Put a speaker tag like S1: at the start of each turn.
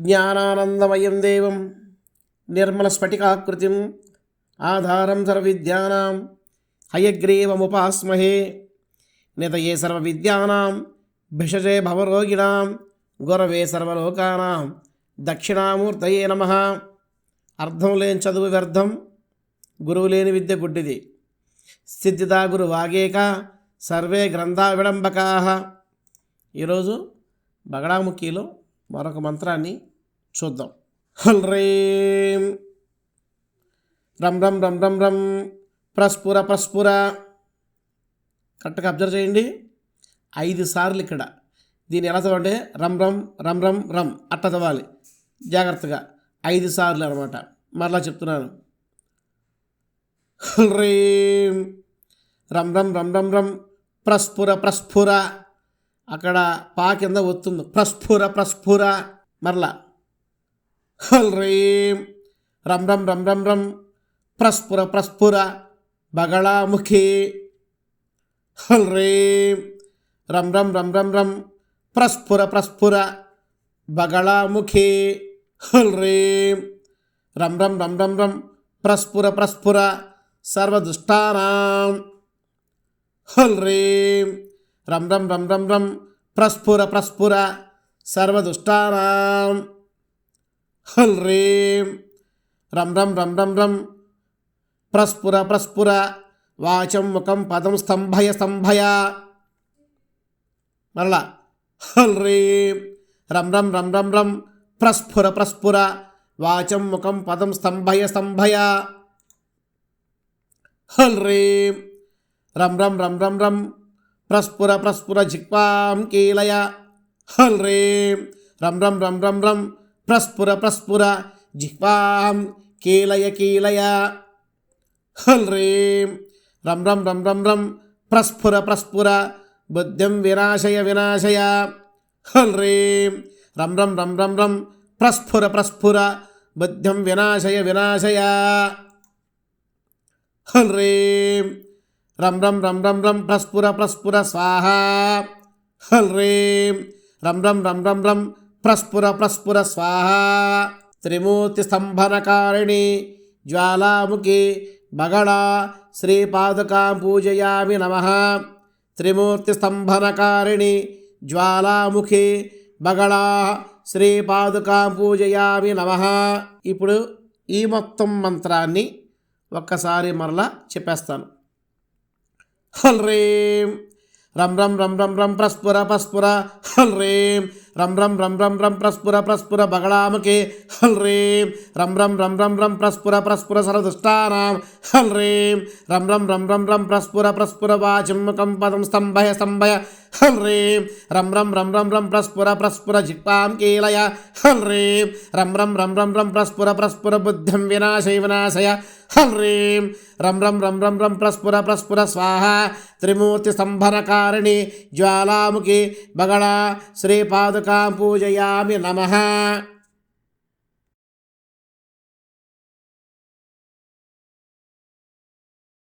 S1: జ్ఞానానందమయం దేవం. నిర్మలస్ఫటికాకృతిం ఆధారం సర్వవిద్యానాం. హయగ్రీవముపాస్మహే. నితయే సర్వవిద్యానాం. భిషజే భవరోగిణాం. గురవే సర్వలోకానాం. దక్షిణామూర్తయే నమ. అర్థం లేని చదువు వ్యర్థం. గురువు లేని విద్య గుడ్డిది. సిద్ధిదా గురు వాగేక సర్వే గ్రంథా విడంబకా. ఈరోజు బగడాముఖిలో మరొక మంత్రాన్ని చూద్దాం. హల్ రేం రం రం రం రం రం. ప్రస్ఫుర ప్రస్ఫుర. కరెక్ట్గా అబ్జర్వ్ చేయండి. ఐదు సార్లు ఇక్కడ. దీన్ని ఎలా చదవంటే రమ్ రమ్ రమ్ రమ్ రమ్ అట్ట చదవాలి. జాగ్రత్తగా. ఐదు సార్లు అనమాట మరలా చెప్తున్నాను. హ్రీం రమ్. రమ్ రమ్ రమ్ రమ్ ప్రస్ఫుర ప్రస్ఫుర. అక్కడ పా కింద వస్తుంది ప్రస్ఫుర ప్రస్ఫుర. మరలా. హ్రీం రం రం రం రం రం ప్రస్ఫుర ప్రస్ఫుర బగళాముఖి హ్రీం రం రం రం రం రం ప్రస్ఫుర ప్రస్ఫుర బగళాముఖి హ్రీం రం రం రం రం రం ప్రస్ఫుర ప్రస్ఫుర సర్వదుష్టానాం హ్రీం రం రం రం రం రం ప్రస్ఫుర ప్రస్ఫుర సర్వదుష్టానాం హ్రీం రం రం రం రం రం ప్రస్ఫుర ప్రస్ఫుర వాచం ముఖం పదం స్తంభయ స్తంభయ మరలా హ్రీం రం రం రం రం రం ప్రస్ఫుర ప్రస్ఫుర వాచం ముఖం పదం స్తంభయ స్తంభయ హ్రీం రం రం రం రం రం ప్రస్ఫుర ప్రస్ఫుర జిక్వాం కీలయ హ్రీం రం రం రం రం రం ప్రస్ఫుర ప్రస్ఫుర జిహ్వాం కీలయ కీలయ హల్ రీం రం రం రం రం రం ప్రస్ఫుర ప్రస్ఫుర బుద్ధిం వినాశయ వినాశయ హల్ రీం రం రం రం రం రం ప్రస్ఫుర ప్రస్ఫుర బుద్ధిం వినాశయ వినాశయ హల్ రీం రం రం రం రం రం ప్రస్ఫుర ప్రస్ఫుర స్వాహ హల్ రీం రం రం రం రం రం ప్రస్ఫుర ప్రస్ఫుర స్వాహ. త్రిమూర్తి స్తంభనకారిణి జ్వాలాముఖి బగళ శ్రీపాదుకాం పూజయామి నమ. త్రిమూర్తి స్తంభనకారిణి జ్వాలాముఖి బగళ శ్రీపాదుకాం పూజయామి నమ. ఇప్పుడు ఈ మొత్తం మంత్రాన్ని ఒక్కసారి మరలా చెప్పేస్తాను. హ్రీం రం. రం రం రం రం ప్రస్ఫుర పస్ఫుర హల్ రీం. రం రం రం రం రం ప్రస్ఫుర ప్రస్ఫుర బగళాముఖి హ్రీం రం రం రం రం రం ప్రస్ఫుర ప్రస్ఫుర సరదుష్టానాం హ్రీం రం రం రం రం రం ప్రస్ఫుర ప్రస్ఫుర వాచిముఖం పదం స్తంభయ స్తంభయ హల్ హ్రీం రం రం రం రం రం ప్రస్ఫుర ప్రస్ఫుర జిక్పాం కీలయ హల్ హ్రీం రం రం రం రం రం ప్రస్ఫుర ప్రస్ఫుర బుద్ధిం వినాశయ వినాశయ హల్ హ్రీం రం రం రం రం రం ప్రస్ఫుర ప్రస్ఫుర స్వాహ త్రిమూర్తి స్తంభనకారిణి జ్వాలాముఖి బగళ శ్రీపాదుకాం పూజయామి నమ